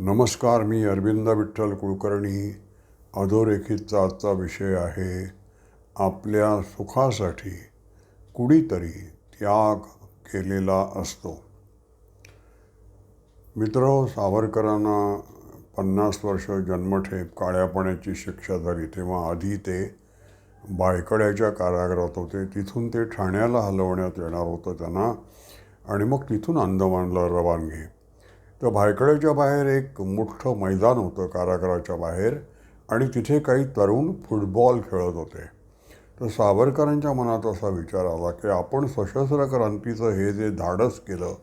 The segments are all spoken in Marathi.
नमस्कार मी अरविंद विठ्ठल कुलकर्णी. अधोरेखितचा आजचा विषय आहे आपल्या सुखासाठी कुणीतरी त्याग केलेला असतो. मित्र सावरकरांना पन्नास वर्ष जन्मठेप काळ्या पाण्याची शिक्षा झाली तेव्हा आधी ते बायकड्याच्या कारागृहात होते. तिथून ते ठाण्याला हलवण्यात येणार होतं त्यांना आणि मग तिथून अंदमानला रवानगी. तर भायखळ्याच्या बाहेर एक मोठं मैदान होतं कारागृहाच्या बाहेर आणि तिथे काही तरुण फुटबॉल खेळत होते. तर सावरकरांच्या मनात असा विचार आला की आपण सशस्त्र क्रांतीचं हे जे धाडस केलं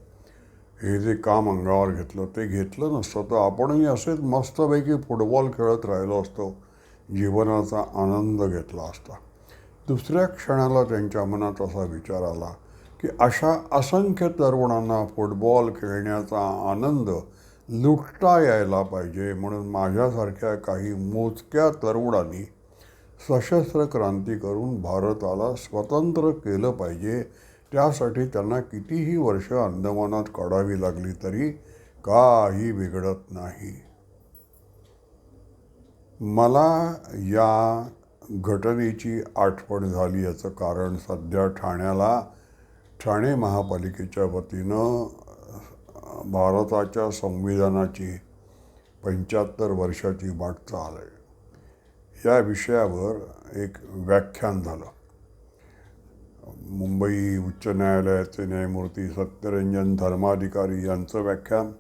हे जे काम अंगावर घेतलं ते घेतलं नसतं तर आपणही असेच मस्तपैकी फुटबॉल खेळत राहिलो असतो जीवनाचा आनंद घेतला असता. दुसऱ्या क्षणाला त्यांच्या मनात असा विचार आला की अशा असंख्य तरुणांना फुटबॉल खेळण्याचा आनंद लुटता यायला पाहिजे म्हणून माझ्यासारख्या काही मोजक्या तरुणांनी सशस्त्र क्रांती करून भारताला स्वतंत्र केलं पाहिजे. त्यासाठी त्यांना कितीही वर्ष अंदमानात काढावी लागली तरी काही बिघडत नाही. मला या घटनेची आठवण झाली याचं कारण सध्या ठाण्याला ठाणे महापालिकेच्या वतीनं भारताच्या संविधानाची पंच्याहत्तर वर्षाची वाटचाल आहे. या विषयावर एक व्याख्यान झालं. मुंबई उच्च न्यायालयाचे न्यायमूर्ती सत्यरंजन धर्माधिकारी यांचं व्याख्यान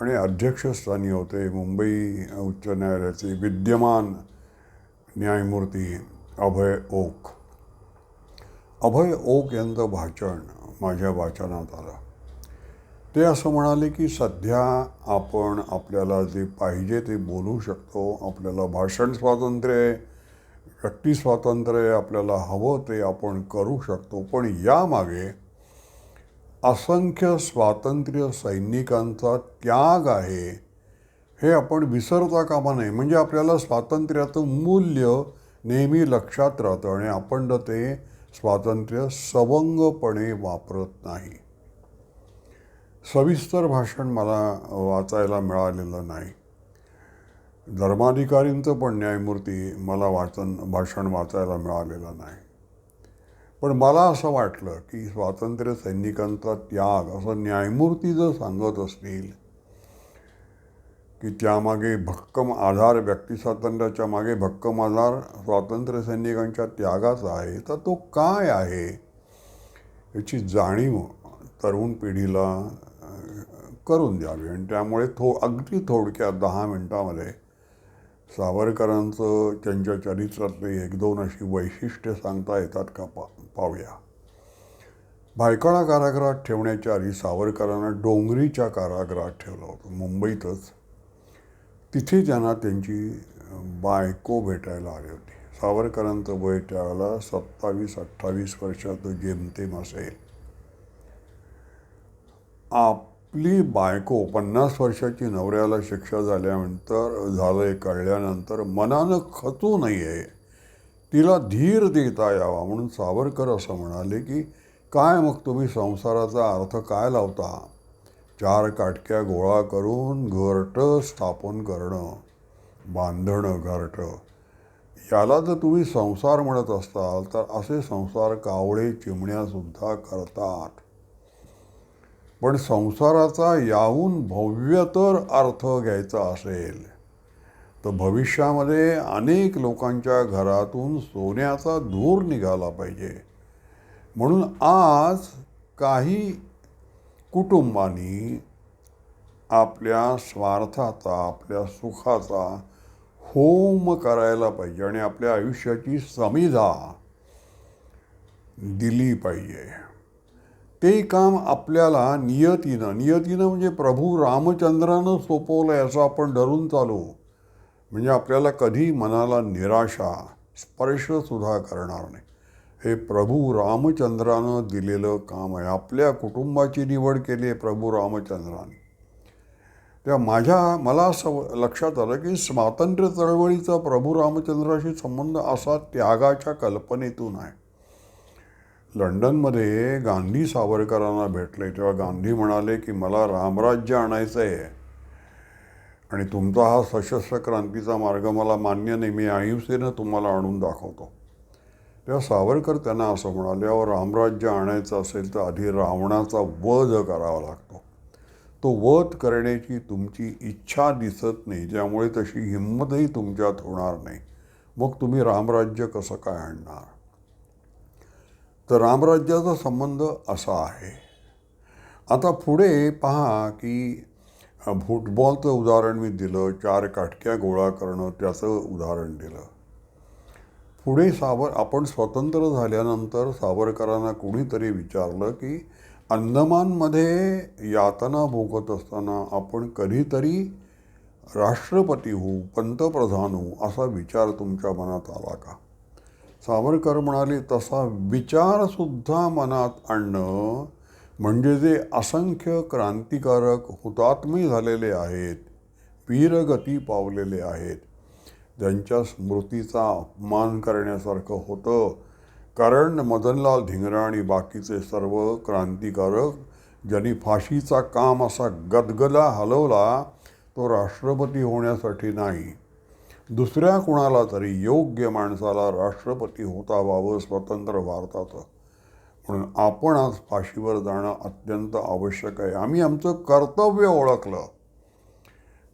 आणि अध्यक्षस्थानी होते मुंबई उच्च न्यायालयाचे विद्यमान न्यायमूर्ती अभय ओक. अभय ओक यांचं भाषण माझ्या वाचनात आलं. ते असं म्हणाले की सध्या आपण आपल्याला जे पाहिजे ते बोलू शकतो आपल्याला भाषण स्वातंत्र्य आहे व्यक्ती स्वातंत्र्य आहे आपल्याला हवं ते आपण करू शकतो. पण यामागे असंख्य स्वातंत्र्य सैनिकांचा त्याग आहे हे आपण विसरता कामा नये. म्हणजे आपल्याला स्वातंत्र्याचं मूल्य नेहमी लक्षात राहतं आणि आपण ते स्वातंत्र्य सवंगपणे वापरत नाही. सविस्तर भाषण मला वाचायला मिळालेलं नाही. धर्माधिकारींचं पण न्यायमूर्ती मला वाचन भाषण वाचायला मिळालेलं नाही. पण मला असं वाटलं की स्वातंत्र्य सैनिकांचा त्याग असं न्यायमूर्ती जर सांगत असतील की त्यामागे भक्कम आधार व्यक्तिस्वातंत्र्याच्या मागे भक्कम आधार स्वातंत्र्य सैनिकांच्या त्यागाचा आहे. तर तो काय आहे? याची जाणीव तरुण पिढीला करून द्यावी. आणि त्यामुळे थो अगदी थोडक्यात दहा मिनटामध्ये सावरकरांचं त्यांच्या चरित्रातले एक दोन अशी वैशिष्ट्य सांगता येतात का? पा पाहूया. भायखळा कारागृहात ठेवण्याच्या आधी सावरकरांना डोंगरीच्या कारागृहात ठेवलं होतं. मुंबईतच तिथे त्यांना त्यांची बायको भेटायला आली होती. सावरकरांचं वय त्याला सत्तावीस अठ्ठावीस वर्षाचं जेमतेम असेल. आपली बायको पन्नास वर्षाची नवऱ्याला शिक्षा झाल्यानंतर झालंय कळल्यानंतर मनानं खचू नये तिला धीर देता यावा. म्हणून सावरकर असं म्हणाले की काय मग तुम्ही संसाराचा अर्थ काय लावता? चार काटक्या गोळा करून घरटं स्थापन करणं बांधणं घरटं. याला जर तुम्ही संसार म्हणत असाल तर असे संसार कावळे चिमण्यासुद्धा करतात. पण संसाराचा याहून भव्यतर अर्थ घ्यायचा असेल तर भविष्यामध्ये अनेक लोकांच्या घरातून सोन्याचा धूर निघाला पाहिजे. म्हणून आज काही कुटुंबानी आपल्या स्वार्थाचा आपल्या सुखाचा होम करायला पाहिजे आणि आपल्या आयुष्याची समिधा दिली पाहिजे. ते काम आपल्याला नियतीनं नियतीनं म्हणजे प्रभू रामचंद्रानं सोपवलं आहे असं आपण डरून चालू. म्हणजे आपल्याला कधी मनाला निराशा स्पर्शसुद्धा करणार नाही. हे प्रभू रामचंद्रानं दिलेलं काम आहे. आपल्या कुटुंबाची निवड केली आहे प्रभू रामचंद्राने. तेव्हा माझ्या मला असं लक्षात आलं की स्वातंत्र्य चळवळीचा प्रभू रामचंद्राशी संबंध असा त्यागाच्या कल्पनेतून आहे. लंडनमध्ये गांधी सावरकरांना भेटले तेव्हा गांधी म्हणाले की मला रामराज्य आणायचं आहे. आणि तुमचा हा सशस्त्र क्रांतीचा मार्ग मला मान्य नाही मी अहिंसेनं तुम्हाला आणून दाखवतो. तेव्हा सावरकर त्यांना असं म्हणाल्यावर रामराज्य आणायचं असेल तर आधी रावणाचा वध करावा लागतो. तो वध करण्याची तुमची इच्छा दिसत नाही ज्यामुळे तशी हिंमतही तुमच्यात होणार नाही. मग तुम्ही रामराज्य कसं काय आणणार? तर रामराज्याचा संबंध असा आहे. आता पुढे पहा की फुटबॉलचं उदाहरण मी दिलं चार काटक्या गोळा करणं त्याचं उदाहरण दिलं. पुढे सावर आपण स्वतंत्र झाल्यानंतर सावरकरांना कुणीतरी विचारलं की अंदमानमध्ये यातना भोगत असताना आपण कधीतरी राष्ट्रपती होऊ पंतप्रधान होऊ असा विचार तुमच्या मनात आला का? सावरकर म्हणाले तसा विचारसुद्धा मनात आणणं म्हणजे जे असंख्य क्रांतिकारक हुतात्मे झालेले आहेत वीरगती पावलेले आहेत त्यांच्या स्मृतीचा अपमान करण्यासारखं होतं. कारण मदनलाल धिंगरा आणि बाकीचे सर्व क्रांतिकारक ज्यांनी फाशीचा काम असा गदगदा हलवला तो राष्ट्रपती होण्यासाठी नाही. दुसऱ्या कुणाला तरी योग्य माणसाला राष्ट्रपती होता व्हावं स्वतंत्र भारताचं. म्हणून आपण आज फाशीवर जाणं अत्यंत आवश्यक आहे. आम्ही आमचं कर्तव्य ओळखलं.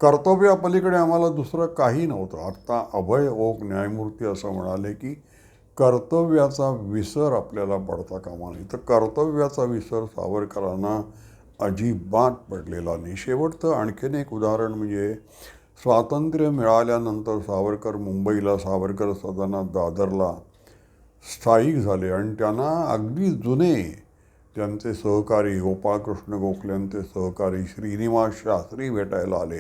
कर्तव्यापलीकडे आम्हाला दुसरं काही नव्हतं. आत्ता अभय ओक न्यायमूर्ती असं म्हणाले की कर्तव्याचा विसर आपल्याला पडता कामा नाही तर कर्तव्याचा विसर सावरकरांना अजिबात पडलेला नाही. शेवटचं आणखीन एक उदाहरण म्हणजे स्वातंत्र्य मिळाल्यानंतर सावरकर मुंबईला सावरकर सदनात दादरला स्थायिक झाले आणि त्यांना अगदी जुने त्यांचे सहकारी गोपाळकृष्ण गोखल्यांचे सहकारी श्रीनिवास शास्त्री भेटायला आले.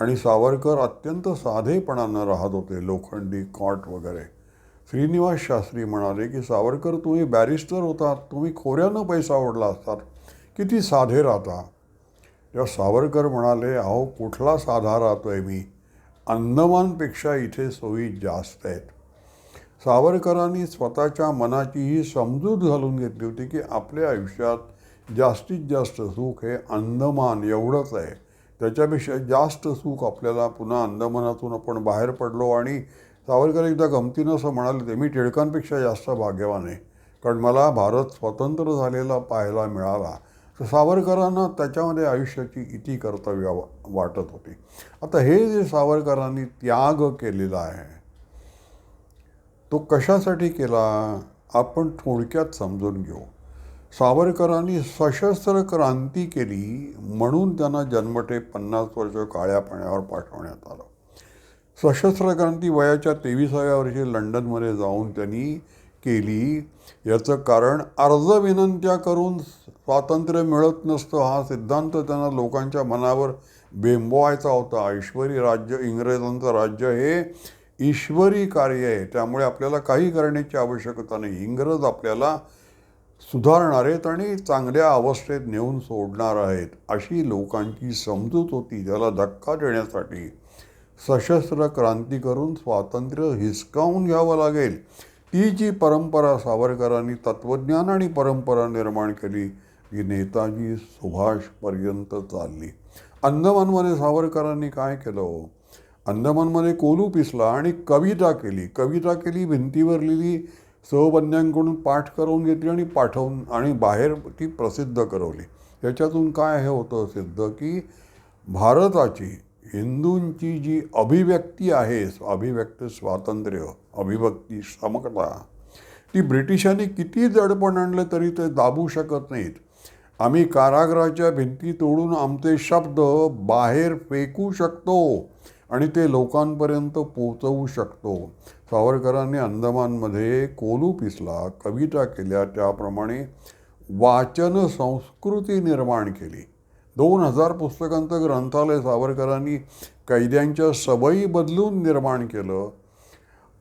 आणि सावरकर अत्यंत साधेपणानं राहत होते लोखंडी कॉट वगैरे. श्रीनिवास शास्त्री म्हणाले की सावरकर तुम्ही बॅरिस्टर होता तुम्ही खोऱ्यानं पैसा ओढला असतात किती साधे राहता. तेव्हा सावरकर म्हणाले अहो कुठला साधा राहतो आहे मी? अंदमानपेक्षा इथे सोयी जास्त आहेत. सावरकरांनी स्वतःच्या मनाची ही समजूत घालून घेतली होती की आपल्या आयुष्यात जास्तीत जास्त सुख हे अंदमान एवढंच आहे. त्याच्यापेक्षा जास्त सुख आपल्याला पुन्हा अंदमनातून आपण बाहेर पडलो आणि सावरकर एकदा गमतीनं असं म्हणाले ते मी टिळकांपेक्षा जास्त भाग्यवान आहे. कारण मला भारत स्वतंत्र झालेला पाहायला मिळाला. तर सावरकरांना त्याच्यामध्ये आयुष्याची इति कर्तव्य वाटत होती. आता हे जे सावरकरांनी त्याग केलेला आहे तो कशासाठी केला? आपण थोडक्यात समजून घेऊ. सावरकरांनी सशस्त्र क्रांती केली म्हणून त्यांना जन्मठे पन्नास वर्ष काळ्या पाण्यावर पाठवण्यात आलं. सशस्त्र क्रांती वयाच्या तेविसाव्या वर्षी लंडनमध्ये जाऊन त्यांनी केली. याचं कारण अर्ज विनंत्या करून स्वातंत्र्य मिळत नसतं हा सिद्धांत त्यांना लोकांच्या मनावर बेंबवायचा होता. ईश्वरी राज्य इंग्रजांचं राज्य हे ईश्वरी कार्य आहे. त्यामुळे आपल्याला काही करण्याची आवश्यकता नाही. इंग्रज आपल्याला सुधारणार आहेत आणि चांगल्या अवस्थेत नेऊन सोडणार आहेत अशी लोकांची समजूत होती. त्याला धक्का देण्यासाठी सशस्त्र क्रांती करून स्वातंत्र्य हिसकावून घ्यावं लागेल. ती जी परंपरा सावरकरांनी तत्त्वज्ञान आणि परंपरा निर्माण केली ही नेताजी सुभाषपर्यंत चालली. अंदमानमध्ये सावरकरांनी काय केलं हो? अंदमानमध्ये कोलू पिसला आणि कविता केली. कविता केली भिंतीवर लिहिली सहबंध्यांकडून पाठ करून घेतली आणि पाठवून आणि बाहेर ती प्रसिद्ध करवली. याच्यातून काय हे होतं सिद्ध की भारताची हिंदूंची जी अभिव्यक्ती आहे अभिव्यक्त स्वातंत्र्य अभिव्यक्ती समकता ती ब्रिटिशांनी किती जडपण आणलं तरी ते दाबू शकत नाहीत. आम्ही कारागृहाच्या भिंती तोडून आमचे शब्द बाहेर फेकू शकतो आणि ते लोकांपर्यंत पोचवू शकतो. सावरकरांनी अंदमानमध्ये कोलू पिसला कविता केल्या. त्याप्रमाणे वाचन संस्कृती निर्माण केली. दोन हजार पुस्तकांचं ग्रंथालय सावरकरांनी कैद्यांच्या सवयी बदलून निर्माण केलं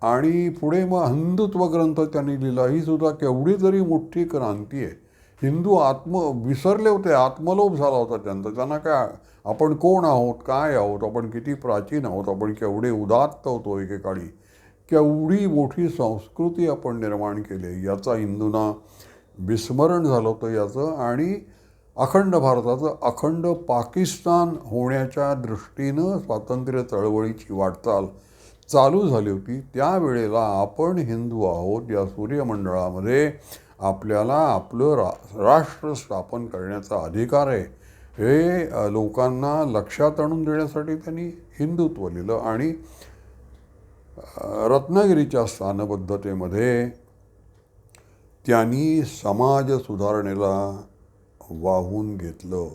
आणि पुढे मग हिंदुत्व ग्रंथ त्यांनी लिहिला. ही सुद्धा केवढी तरी मोठी क्रांती आहे. हिंदू आत्म विसरले होते आत्मलोभ झाला होता त्यांचा. त्यांना काय आपण कोण आहोत काय आहोत आपण किती प्राचीन आहोत आपण केवढे उदात्त होतो एकेकाळी. केवढी मोठी संस्कृती आपण निर्माण केली याचा हिंदूंना विस्मरण झालं होतं याचं. आणि अखंड भारताचं अखंड पाकिस्तान होण्याच्या दृष्टीनं स्वातंत्र्य चळवळीची वाटचाल चालू झाली होती. त्यावेळेला आपण हिंदू आहोत या सूर्यमंडळामध्ये आपल्याला आपलं रा राष्ट्र स्थापन करण्याचा अधिकार आहे. हे लोकांना लक्षात आणून देण्यासाठी त्यांनी हिंदुत्व लिहिलं आणि रत्नागिरीच्या स्थानबद्धतेमध्ये त्यांनी समाज सुधारणेला वाहून घेतलं.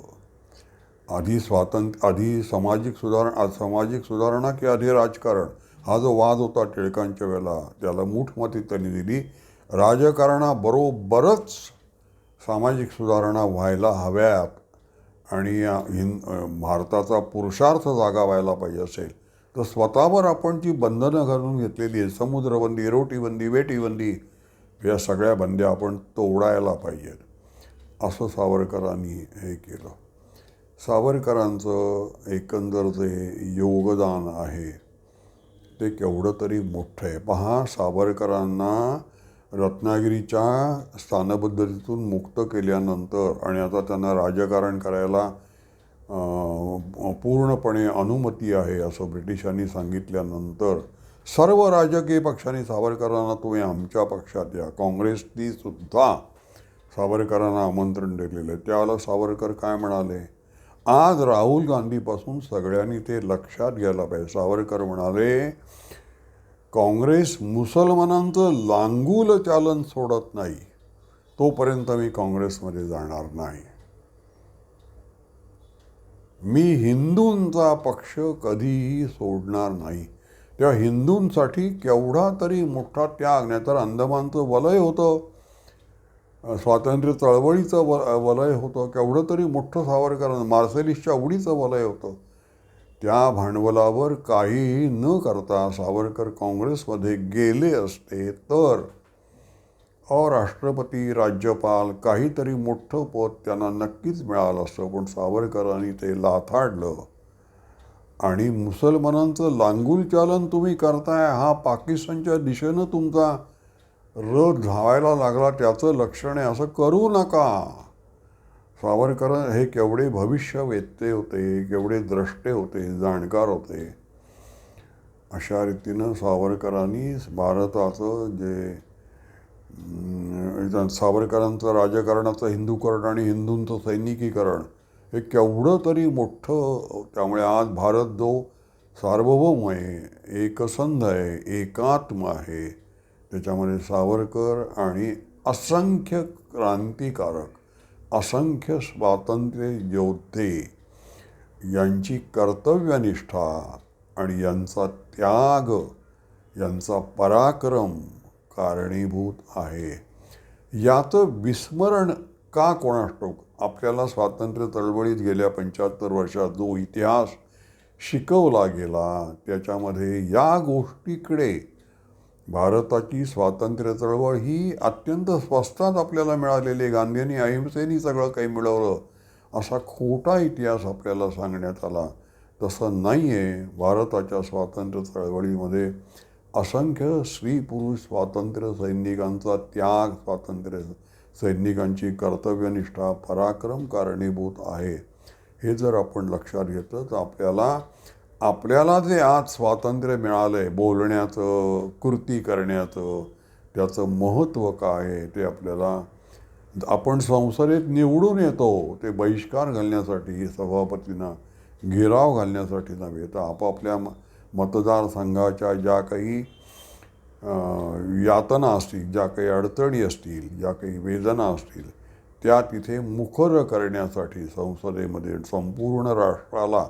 आधी स्वातंत्र्य आधी सामाजिक सुधारणा सामाजिक सुधारणा की आधी राजकारण? हा जो वाद होता टिळकांच्या वेळेला त्याला मूठमती त्यांनी दिली. राजकारणाबरोबरच सामाजिक सुधारणा व्हायला हव्यात आणि हिंद भारताचा पुरुषार्थ जागा व्हायला पाहिजे असेल. तर स्वतःवर आपण जी बंधनं घालून घेतलेली आहे समुद्रबंदी रोटीबंदी वेटीबंदी या सगळ्या बंद्या आपण तोडायला पाहिजेत. असं सावरकरांनी हे केलं. सावरकरांचं एकंदर जे योगदान आहे ते केवढं तरी मोठं आहे. पहा सावरकरांना रत्नागिरीच्या स्थानबद्धतीतून मुक्त केल्यानंतर आणि आता त्यांना राजकारण करायला पूर्णपणे अनुमती आहे असं ब्रिटिशांनी सांगितल्यानंतर सर्व राजकीय पक्षांनी सावरकरांना तुम्ही आमच्या पक्षात या. काँग्रेसनी सुद्धा सावरकरांना आमंत्रण दिलेलं आहे. सावरकर काय म्हणाले? आज राहुल गांधीपासून सगळ्यांनी ते लक्षात घ्यायला पाहिजे. सावरकर म्हणाले काँग्रेस मुसलमानांचं लांगूल चालन सोडत नाही. तोपर्यंत मी काँग्रेसमध्ये जाणार नाही. मी हिंदूंचा पक्ष कधीही सोडणार नाही. त्या हिंदूंसाठी केवढा तरी मोठा त्याग नाही तर अंदमानचं वलय होतं. स्वातंत्र्य चळवळीचं व वलय होतं. केवढं तरी मोठं सावरकर मार्सेलिसच्या उडीचं वलय होतं. त्या भांडवलावर काहीही न करता सावरकर काँग्रेसमध्ये गेले असते तर अराष्ट्रपती राज्यपाल काहीतरी मोठं पद त्यांना नक्कीच मिळालं असतं. पण सावरकरांनी ते लाथाडलं. आणि मुसलमानांचं लांगूल चालन तुम्ही करताय हा पाकिस्तानच्या दिशेनं तुमचा रथ धावायला लागला त्याचं लक्षण आहे. असं करू नका. सावरकर हे केवढे भविष्यवेत्ते होते केवढे द्रष्टे होते जाणकार होते. अशा रीतीनं सावरकरांनी भारताचं जे सावरकरांचं राजकारणाचं हिंदूकरण आणि हिंदूंचं सैनिकीकरण हे केवढं तरी मोठं त्यामुळे आज भारत जो सार्वभौम आहे एकसंध आहे एकात्म आहे त्याच्यामध्ये सावरकर आणि असंख्य क्रांतिकारक असंख्य स्वातंत्र्य योद्धे यांची कर्तव्यनिष्ठा आणि यांचा त्याग यांचा पराक्रम कारणीभूत आहे. याचं विस्मरण का कोणास आपल्याला स्वातंत्र्य चळवळीत गेल्या पंच्याहत्तर वर्षात जो इतिहास शिकवला गेला त्याच्यामध्ये या गोष्टीकडे भारताची स्वातंत्र्य चळवळ ही अत्यंत स्वस्तात आपल्याला मिळालेली आहे. गांधींनी अहिंसेनी सगळं काही मिळवलं असा खोटा इतिहास आपल्याला सांगण्यात आला. तसं नाही आहे भारताच्या स्वातंत्र्य चळवळीमध्ये असंख्य स्त्री पुरुष स्वातंत्र्य सैनिकांचा त्याग स्वातंत्र्य सैनिकांची कर्तव्यनिष्ठा पराक्रम कारणीभूत आहे. हे जर आपण लक्षात घेतलं तर आपल्याला आपल्याला जे आज स्वातंत्र्य मिळालं आहे बोलण्याचं कृती करण्याचं त्याचं महत्त्व काय आहे ते आपल्याला आपण संसदेत निवडून येतो ते बहिष्कार घालण्यासाठी सभापतींना घेराव घालण्यासाठी नव्हे तर आपापल्या म- मतदारसंघाच्या ज्या काही यातना असतील ज्या काही अडचणी असतील ज्या काही वेदना असतील त्या तिथे मुखर करण्यासाठी संसदेमध्ये संपूर्ण राष्ट्राला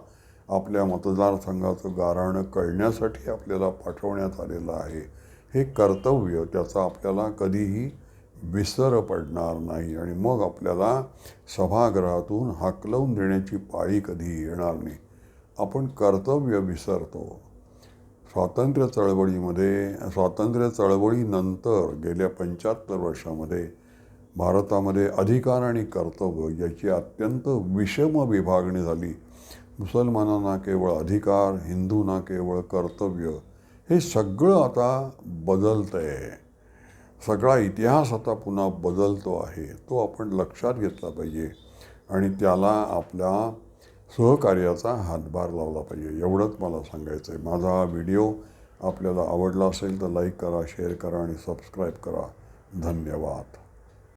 आपल्या मतदारसंघाचं गाराणं कळण्यासाठी आपल्याला पाठवण्यात आलेलं आहे. हे कर्तव्य त्याचा आपल्याला कधीही विसर पडणार नाही आणि मग आपल्याला सभागृहातून हाकलवून देण्याची पाळी कधीही येणार नाही. आपण कर्तव्य विसरतो. स्वातंत्र्य चळवळीमध्ये स्वातंत्र्य चळवळीनंतर गेल्या पंच्याहत्तर वर्षामध्ये भारतामध्ये अधिकार आणि कर्तव्य याची अत्यंत विषम विभागणी झाली. मुसलमानांना केवळ अधिकार हिंदूंना केवळ कर्तव्य हे सगळं आता बदलतं आहे सगळा इतिहास आता पुन्हा बदलतो आहे तो आपण लक्षात घेतला पाहिजे. आणि त्याला आपल्या सहकार्याचा हातभार लावला पाहिजे. एवढंच मला सांगायचं आहे माझा हा व्हिडिओ आपल्याला आवडला असेल तर लाईक करा शेअर करा आणि सबस्क्राईब करा. धन्यवाद.